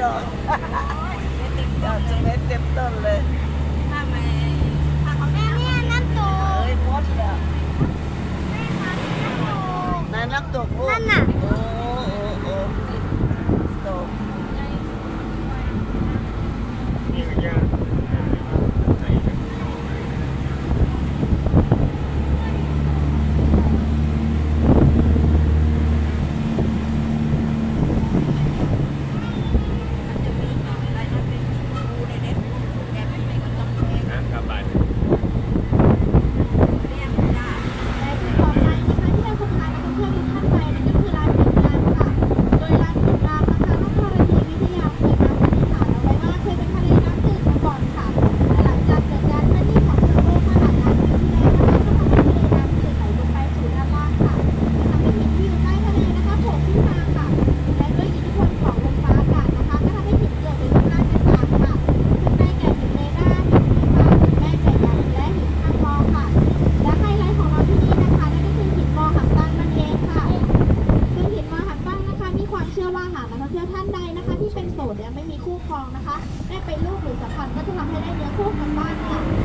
ช้ดอกดอกสเปซเต็มต้นเลยถ้าไม่ถ้าเขาแม่เนี่ยน้ำตเอ้กยมดแล้วแม่คะน้ำตกนั่นน้ำตกลูกนั่นน่ะเอ ว่าหากนักท่องเที่ยวท่านใดนะคะ ที่เป็นโสดและไม่มีคู่ครองนะคะ ได้ไปรูปหรือสัมพันก็จะทำให้ได้เนื้อคู่กันบ้างค่ะ